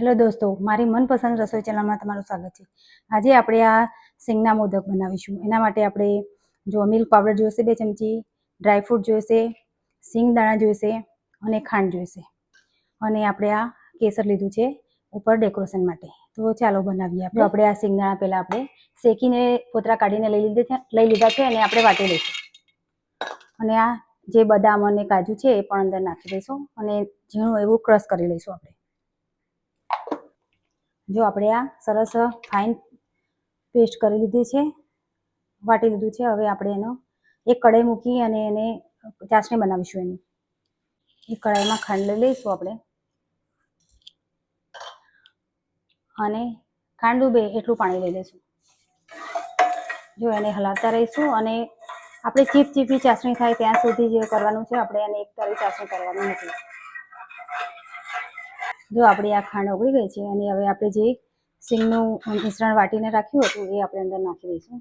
Hello દોસ્તો, મારી મનપસંદ રસોઈ ચેનલમાં તમારું સ્વાગત છે. આજે આપણે આ સિંગના મોદક બનાવીશું. એના માટે આપણે જો મિલ્ક પાવડર જોઈશે, બે ચમચી ડ્રાયફ્રૂટ જોઈશે, સિંગ જોઈશે અને ખાંડ જોઈશે. અને આપણે આ કેસર લીધું છે ઉપર ડેકોરેશન માટે. તો ચાલો બનાવીએ આપણે. આપણે આ સિંગદાણા પહેલાં આપણે શેકીને, પોતરા કાઢીને લઈ લીધે લઈ લીધા છે અને આપણે વાટી લઈશું. અને આ જે બદામ અને કાજુ છે એ પણ અંદર નાખી દઈશું અને ઝીણું એવું ક્રશ કરી લઈશું આપણે. જો આપણે આ સરસ ફાઇન પેસ્ટ કરી લીધી છે, વાટી લીધું છે, હવે આપણે એનો એક કઢાઈ મૂકી અને એને ચાસણી બનાવીશું એની. એક કઢાઈમાં ખાંડ લઈ લઈશું આપણે. અને ખાંડ ડૂબે એટલું પાણી લઈ લઈશું. જો એને હલાવતા રહીશું અને આપણે ચીપ ચીપી ચાસણી થાય ત્યાં સુધી જે કરવાનું છે, આપણે એને એક તારી ચાસણી કરવાની નથી. જો આપણી આ ખાંડ ઓગળી ગઈ છે અને હવે આપણે જે સિંગનું મિશ્રણ વાટીને રાખ્યું હતું એ આપણે અંદર નાખી દઈશું.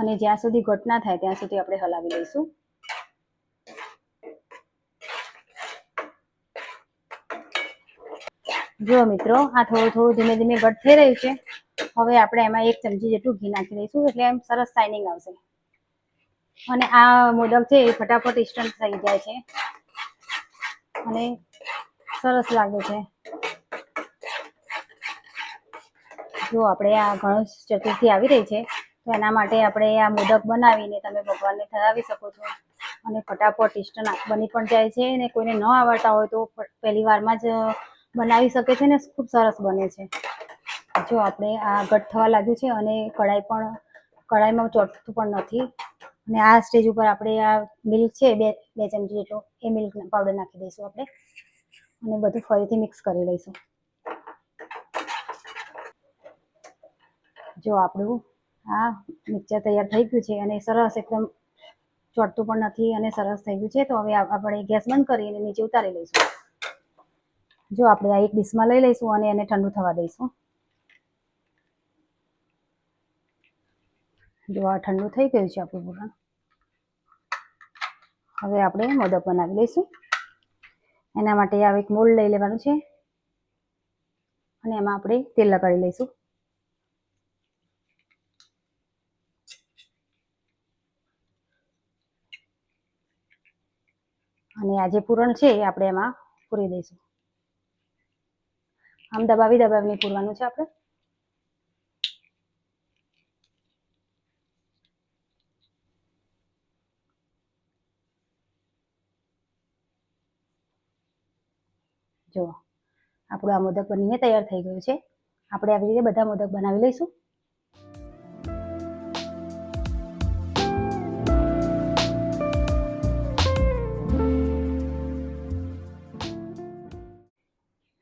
અને જ્યાં સુધી ઘટ ના થાય ત્યાં સુધી આપણે હલાવી લઈશું. જો મિત્રો, આ થોડું થોડું ધીમે ધીમે ઘટ થઈ રહ્યું છે. હવે આપણે એમાં એક ચમચી જેટલું ઘી નાખી દઈશું એટલે એમ સરસ શાઇનિંગ આવશે. અને આ મોદક છે એ ફટાફટ ઇન્સ્ટન્ટ થઈ જાય છે. અને સરસ લાગે છે. જો આપણે આ ગણેશ ચતુર્થી આવી રહી છે, તો એના માટે આપણે આ મોદક બનાવીને તમે ભગવાનને ધરાવી શકો છો. અને ફટાફટ ઇન્સ્ટન્ટ બની પણ જાય છે અને કોઈને ન આવડતા હોય તો પહેલી વારમાં જ બનાવી શકે છે ને, ખૂબ સરસ બને છે. જો આપણે આ ઘટ થવા લાગ્યું છે અને કઢાઈ પણ, કઢાઈમાં ચોટતું પણ નથી. અને આ સ્ટેજ ઉપર આપણે આ મિલ્ક છે, બે બે ચમચી જેટલો, એ મિલ્ક પાવડર નાખી દઈશું આપણે. અને બધું ફરીથી મિક્સ કરી લઈશું. જો આપણું આ મિક્સર તૈયાર થઈ ગયું છે અને સરસ એકદમ ચોટતું પણ નથી અને સરસ થઈ ગયું છે, તો હવે આપણે ગેસ બંધ કરીને નીચે ઉતારી લઈશું. જો આપણે આ એક ડીશમાં લઈ લઈશું અને એને ઠંડુ થવા દઈશું. જો આ ઠંડુ થઈ ગયું છે આપણું પૂરણ. હવે આપણે મોદક બનાવી લઈશું. એના માટે આ એક મોલ્ડ લઈ લેવાનું છે. અને એમાં આપણે તેલ લગાડી લઈશું. અને આ જે પૂરણ છે, એ આપણે એમાં પૂરી દઈશું. આમ દબાવી દબાવીને પૂરવાનું છે આપણે. જો, આપણું આ મોદક બનીને તૈયાર થઈ ગયું છે. આપણે આવી રીતે બધા મોદક બનાવી લઈશું.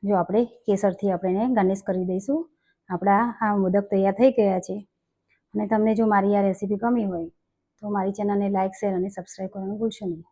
જો, આપણે કેસરથી આપણે એને ગાર્નિશ કરી દઈશું. આપણા આ મોદક તૈયાર થઈ ગયા છે. અને તમને જો મારી આ રેસીપી ગમી હોય, તો મારી ચેનલને લાઇક શેર અને સબસ્ક્રાઈબ કરવાનું ભૂલશો નહીં.